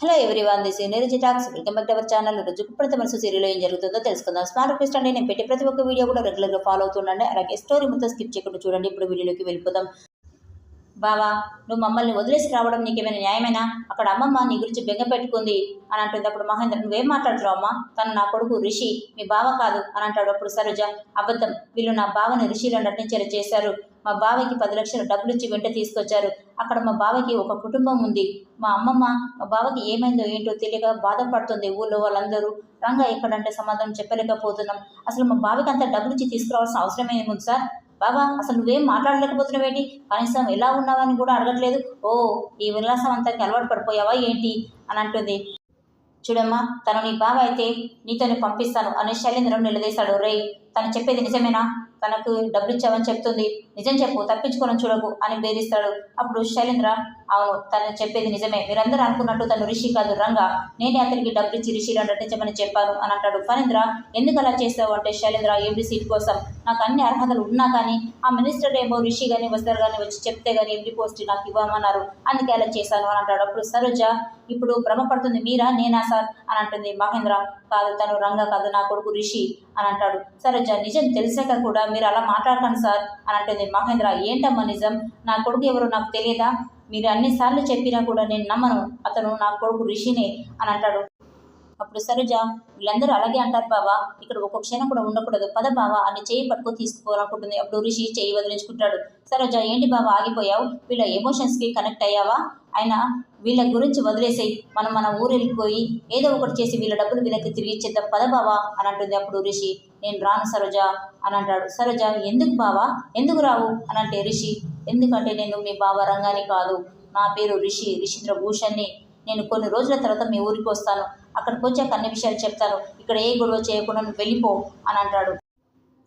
Hello everyone this energy talks. Welcome back our channel. రోజు ప్రతి మనసు సీరియల్ ఏం జరుగుతుందో తెలుసుకుందాం. స్మార్ట్ రిక్వెస్ట్ అండి నేను పెట్టే ప్రతి ఒక్క వీడియో కూడా రెగ్యులర్గా ఫాలో అవుతుండండి. అలాగే స్టోరీ మొత్తం స్కిప్ చేయకుండా చూడండి. ఇప్పుడు వీడియోలోకి వెళ్ళిపోదాం. బావా నువ్వు మమ్మల్ని వదిలేసి రావడం నీకేమైనా న్యాయమైనా? అక్కడ అమ్మమ్మ నీ గురించి బెంగ పెట్టుకుంది అని అంటుంది అప్పుడు మహేంద్ర నువ్వేం మాట్లాడుతున్నావు అమ్మా? తను నా కొడుకు రిషి మీ బావ కాదు అని అంటాడు అప్పుడు సరోజ. అబద్ధం వీళ్ళు నా బావని రిషిలో నటించేలా చేశారు. మా బావకి పది లక్షలు డబ్బులు ఇచ్చి వెంట తీసుకొచ్చారు. అక్కడ మా బావకి ఒక కుటుంబం ఉంది. మా అమ్మమ్మ మా బావకి ఏమైందో ఏంటో తెలియక బాధపడుతుంది ఊళ్ళో వాళ్ళందరూ. రంగా ఎక్కడంటే సమాధానం చెప్పలేకపోతున్నాం. అసలు మా బావకి అంత డబ్బులు ఇచ్చి తీసుకురావాల్సిన అవసరం ఏముంది సార్? బాబా అసలు నువ్వేం మాట్లాడలేకపోతున్నావేంటి కనీసం ఎలా ఉన్నావని కూడా అడగట్లేదు. ఓ ఈ విలాసం అంతకి అలవాటు పడిపోయావా ఏంటి? అని అంటుంది. చూడమ్మా తను నీ బావ అయితే నీతోనే పంపిస్తాను. అని శైలేంద్రం నిలదీశాడు. రే తను చెప్పేది నిజమేనా? తనకు డబ్బులు ఇచ్చావని చెప్తుంది. నిజం చెప్పు తప్పించుకోవడం చూడకు అని బేరిస్తాడు అప్పుడు శైలేంద్ర అవును తను చెప్పేది నిజమే. మీరందరూ అనుకున్నట్టు తను రిషి కాదు రంగా. నేనే అతనికి డబ్బు ఇచ్చి రిషిలో నటించమని చెప్పాను అని అంటాడు. ఫణీంద్ర ఎందుకు అలా చేసావు అంటే శైలేంద్ర ఎండి సీట్ కోసం. నాకు అన్ని అర్హతలు ఉన్నా కానీ ఆ మినిస్టర్ ఏమో రిషి కానీ వస్తారు కానీ వచ్చి చెప్తే కానీ ఎండి పోస్ట్ నాకు ఇవ్వమన్నారు. అందుకే అలా చేశాను అని అంటాడు. అప్పుడు సరోజ ఇప్పుడు భ్రమపడుతుంది మీరా? నేనా సార్? అని అంటుంది మహేంద్ర. కాదు తను రంగా కాదు నా కొడుకు రిషి అని అంటాడు. సరోజ నిజం తెలిసాక కూడా మీరు అలా మాట్లాడకండి సార్ అని అంటుంది మహేంద్ర. ఏంటమ్మా నిజం? నా కొడుకు ఎవరో నాకు తెలియదా? మీరు అన్నిసార్లు చెప్పినా కూడా నేను నమ్మను. అతను నా కొడుకు రిషినే అని అంటాడు. అప్పుడు సరోజ వీళ్ళందరూ అలాగే అంటారు బావా. ఇక్కడ ఒక్క క్షణం కూడా ఉండకూడదు. పద బావా అని చేయి పట్టుకొని తీసుకోవాలనుకుంటుంది అప్పుడు ఋషి చేయి వదిలించుకుంటాడు. సరోజ ఏంటి బావా ఆగిపోయావు? వీళ్ళ ఎమోషన్స్కి కనెక్ట్ అయ్యావా? అయినా వీళ్ళ గురించి వదిలేసేయి. మనం మన ఊరు వెళ్ళిపోయి ఏదో ఒకటి చేసి వీళ్ళ డబ్బులు వీళ్ళకి తిరిగి ఇచ్చేద్దాం. పద బావా అని అంటుంది అప్పుడు ఋషి. నేను రాను సరోజ అని అంటాడు. సరోజ ఎందుకు బావా? ఎందుకు రావు? అని అంటే ఋషి. ఎందుకంటే నేను మీ బావ రంగాని కాదు. నా పేరు ఋషి. రిషింద్ర భూషణ్ని నేను కొన్ని రోజుల తర్వాత మీ ఊరికి వస్తాను. అక్కడికి వచ్చాక అన్ని విషయాలు చెప్తారు. ఇక్కడ ఏ గొడవ చేయకుండా నువ్వు వెళ్ళిపో అని అంటాడు.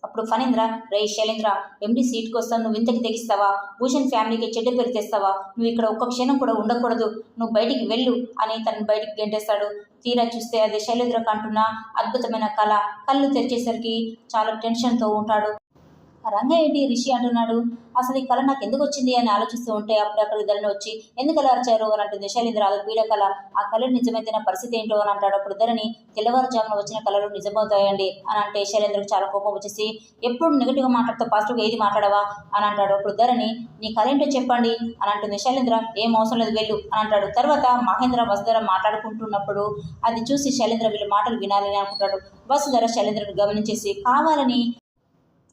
అప్పుడు ఫణీంద్ర రే శైలేంద్ర ఎండి సీట్కి వస్తావు నువ్వు ఇంతకి తెగిస్తావా? భూషణ్ ఫ్యామిలీకి చెడ్డ పేరు తెస్తావా? నువ్వు ఇక్కడ ఒక్క క్షణం కూడా ఉండకూడదు. నువ్వు బయటికి వెళ్ళు అని తను బయటికి గెంటేస్తాడు. తీరా చూస్తే అది శైలేంద్రకు అంటున్న అద్భుతమైన కళ. కళ్ళు తెరిచేసరికి చాలా టెన్షన్తో ఉంటాడు. రంగ ఏంటి? రిషి అంటున్నాడు. అసలు ఈ కళ నాకు ఎందుకు వచ్చింది అని ఆలోచిస్తూ ఉంటే అప్పుడు అక్కడ ధరని వచ్చి ఎందుకు అలా అరిచారు? అని అంటుంది శైలేంద్ర అది కళ ఆ కళ నిజమైతే పరిస్థితి ఏంటో? అని అంటాడు. అప్పుడు ఇద్దరిని తెల్లవారుజామున వచ్చిన కళలు నిజమవుతాయండి. అని అంటే శైలేంద్రకు చాలా కోపం వచ్చేసి ఎప్పుడు నెగిటివ్గా మాట్లాడుతూ పాజిటివ్గా ఏది మాట్లాడవా? అని అంటాడు. అప్పుడు ఇద్దరిని నీ కళ ఏంటో చెప్పండి. అని అంటుంది శైలేంద్ర. ఏం అవసరం లేదు వెళ్ళు. అని అంటాడు. తర్వాత మహేంద్ర వసుధర మాట్లాడుకుంటున్నప్పుడు అది చూసి శైలేంద్ర వీళ్ళ మాటలు వినాలని అనుకుంటాడు. వసుధర శైలేంద్రుడు గమనించేసి కావాలని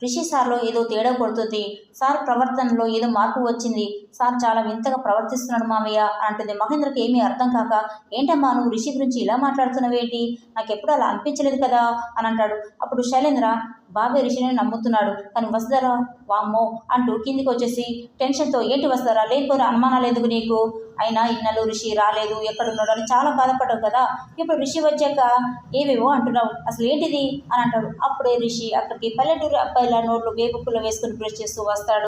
రిషి సార్లో ఏదో తేడా కొడుతుంది. సార్ ప్రవర్తనలో ఏదో మార్పు వచ్చింది. సార్ చాలా వింతగా ప్రవర్తిస్తున్నాడు మామయ్య అంటుంది మహేంద్రకి ఏమీ అర్థం కాక. ఏంటమ్మా నువ్వు రిషి గురించి ఇలా మాట్లాడుతున్నావేంటి? నాకు ఎప్పుడు అలా అనిపించలేదు కదా? అని అంటాడు. అప్పుడు శైలేంద్ర బాబాయ్ రిషిని నమ్ముతున్నాడు. కానీ వస్తారా వామ్మో అంటూ కిందికి వచ్చేసి టెన్షన్తో ఏంటి వస్తారా లేకపోతే అనుమానాలు ఎందుకు నీకు? అయినా ఇన్నలు రిషి రాలేదు ఎక్కడున్నాడు అని చాలా బాధపడ్డావు కదా. ఇప్పుడు రిషి వచ్చాక ఏవేవో అంటున్నావు. అసలు ఏంటిది? అని అంటాడు. అప్పుడే రిషి అక్కడికి పల్లెటూరు అబ్బాయిల నోట్లు వేపుకులు వేసుకుని బ్రష్ చేస్తూ వస్తాడు.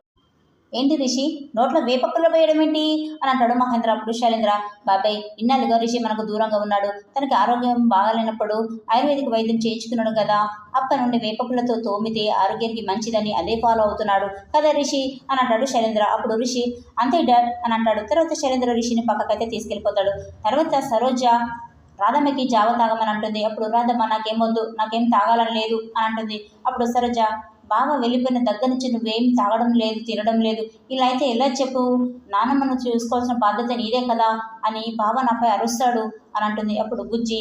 ఏంటి రిషి? నోట్లో వేపక్కులు పోయడం ఏంటి? అని అంటాడు మహేంద్ర అప్పుడు శైలేంద్ర బాబాయ్ ఇన్నాళ్ళుగా రిషి మనకు దూరంగా ఉన్నాడు. తనకి ఆరోగ్యం బాగాలేనప్పుడు ఆయుర్వేదిక వైద్యం చేయించుకున్నాడు కదా. అప్పటి నుండి వేపకులతో తోమితే ఆరోగ్యానికి మంచిదని అదే ఫాలో అవుతున్నాడు కదా రిషి? అని అంటాడు శైలేంద్ర. అప్పుడు రిషి అంతే డాడ్ అని అంటాడు. తర్వాత శైలేంద్ర రిషిని పక్కకైతే తీసుకెళ్ళిపోతాడు. తర్వాత సరోజ రాధమ్మకి జావ తాగమని అంటుంది. అప్పుడు రాధమ్మ నాకేం వద్దు నాకేం తాగాలని లేదు అని అంటుంది. అప్పుడు సరోజ బావ వెళ్ళిపోయిన దగ్గర నుంచి నువ్వేం తాగడం లేదు తినడం లేదు. ఇలా అయితే ఎలా చెప్పు? నాన్నమ్మను చూసుకోవాల్సిన బాధ్యత నీదే కదా అని బావ నాపై అరుస్తాడు అని అంటుంది. అప్పుడు బుజ్జి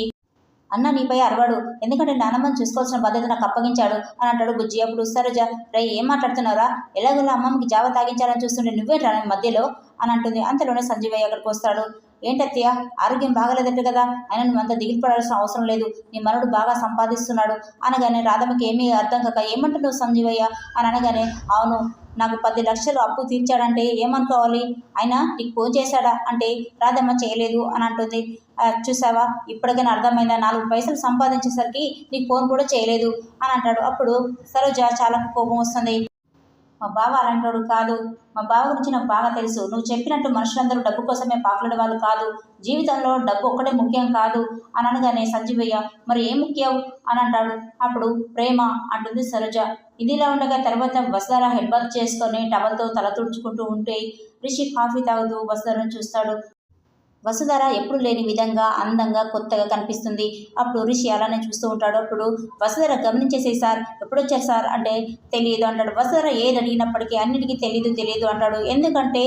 అన్న నీపై అరవాడు. ఎందుకంటే నాన్నమ్మని చూసుకోవాల్సిన బాధ్యత నాకు అప్పగించాడు అని అంటాడు బుజ్జి. అప్పుడు సరోజ రే ఏం మాట్లాడుతున్నారా ఎలాగోలా అమ్మమ్మకి జావ తాగించాలని చూస్తుంటే నువ్వే రా మధ్యలో అని అంటుంది. అంతలోనే సంజీవయ్య అక్కడికి వస్తాడు. ఏంటత్తయ్య? ఆరోగ్యం బాగలేదట కదా? ఆయన నువ్వు అంత దిగులు పడాల్సిన అవసరం లేదు. నీ మనుడు బాగా సంపాదిస్తున్నాడు. అనగానే రాధమ్మకి ఏమీ అర్థం కాక ఏమంటున్నావు సంజీవయ్య? అని అనగానే అవును నాకు పది లక్షలు అప్పు తీర్చాడంటే ఏమనుకోవాలి? ఆయన నీకు ఫోన్ చేశాడా? అంటే రాధమ్మ చేయలేదు అని అంటుంది. చూసావా ఇప్పటికైనా అర్థమైందా? నాలుగు పైసలు సంపాదించేసరికి నీకు ఫోన్ కూడా చేయలేదు అని అంటాడు. అప్పుడు సరోజ చాలా కోపం వస్తుంది. మా బావ అలాంటోడు కాదు. మా బావ గురించి నాకు బాగా తెలుసు. నువ్వు చెప్పినట్టు మనుషులందరూ డబ్బు కోసమే పాకులాడే వాళ్ళు కాదు. జీవితంలో డబ్బు ఒక్కటే ముఖ్యం కాదు. అని అనగానే సంజీవయ్య మరి ఏం ముఖ్యం? అని అంటాడు. అప్పుడు ప్రేమ అంటుంది సరోజ. ఇదిలా ఉండగా తర్వాత వసుధార హెడ్ బాత్ చేసుకొని టవల్తో తల తుడుచుకుంటూ ఉంటే రిషి కాఫీ తాగుతూ వసుధారను చూస్తాడు. వసుధర ఎప్పుడు లేని విధంగా అందంగా కొత్తగా కనిపిస్తుంది. అప్పుడు ఋషి అలానే చూస్తూ ఉంటాడు. అప్పుడు వసుధర గమనించేసే సార్ ఎప్పుడొచ్చారు సార్? అంటే తెలియదు అంటాడు. వసుధర ఏది అడిగినప్పటికీ అన్నిటికీ తెలియదు తెలియదు అంటాడు. ఎందుకంటే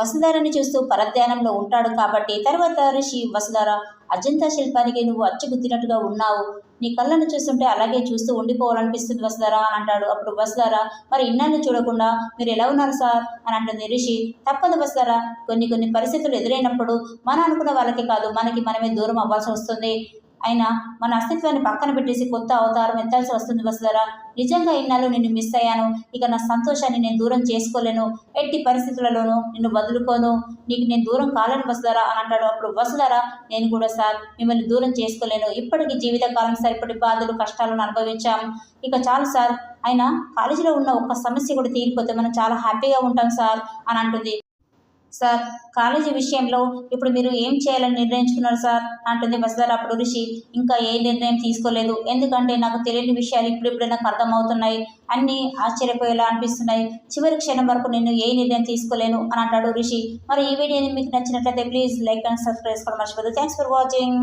వసుధారని చూస్తూ పరధ్యానంలో ఉంటాడు కాబట్టి తర్వాత ఋషి వసుధార అజంతా శిల్పానికి నువ్వు అచ్చుగుద్దినట్టుగా ఉన్నావు. నీ కళ్ళను చూస్తుంటే అలాగే చూస్తూ ఉండిపోవాలనిపిస్తుంది వసుధర అని అంటాడు. అప్పుడు వసుధర మరి ఇన్నాళ్ళు చూడకుండా మీరు ఎలా ఉన్నారు సార్? అని అంటుంది ఋషి తప్పదు వసుధర కొన్ని కొన్ని పరిస్థితులు ఎదురైనప్పుడు మనం అనుకున్న వాళ్ళకి కాదు మనకి మనమే దూరం అవ్వాల్సి వస్తుంది. అయినా మన అస్తిత్వాన్ని పక్కన పెట్టేసి కొత్త అవతారం ఎత్తాల్సి వస్తుంది వసుధర. నిజంగా ఇన్నాళ్ళు నిన్ను మిస్ అయ్యాను. ఇక నా సంతోషాన్ని నేను దూరం చేసుకోలేను. ఎట్టి పరిస్థితులలోనూ నిన్ను వదులుకోను. నీకు నేను దూరం కాలేను వసుధరా అని అంటాడు అప్పుడు వసుధరా. నేను కూడా సార్ మిమ్మల్ని దూరం చేసుకోలేను. ఇప్పటికీ జీవితకాలం సరిపడి బాధలు కష్టాలను అనుభవించాం. ఇక చాలు సార్. అయినా కాలేజీలో ఉన్న ఒక్క సమస్య కూడా తీరిపోతే మనం చాలా హ్యాపీగా ఉంటాం సార్ అని అంటుంది. సార్ కాలేజీ విషయంలో ఇప్పుడు మీరు ఏం చేయాలని నిర్ణయించుకున్నారు సార్? అంటుంది వసుధర అప్పుడు ఋషి. ఇంకా ఏ నిర్ణయం తీసుకోలేదు. ఎందుకంటే నాకు తెలియని విషయాలు ఇప్పుడిప్పుడే నాకు అర్థమవుతున్నాయి. అన్నీ ఆశ్చర్యపోయేలా అనిపిస్తున్నాయి. చివరి క్షణం వరకు నేను ఏ నిర్ణయం తీసుకోలేను అని అంటాడు ఋషి. మరి ఈ వీడియోని మీకు నచ్చినట్లయితే ప్లీజ్ లైక్ అండ్ సబ్స్క్రైబ్ చేసుకోవడం మర్చిపోదు థ్యాంక్స్ ఫర్ వాచింగ్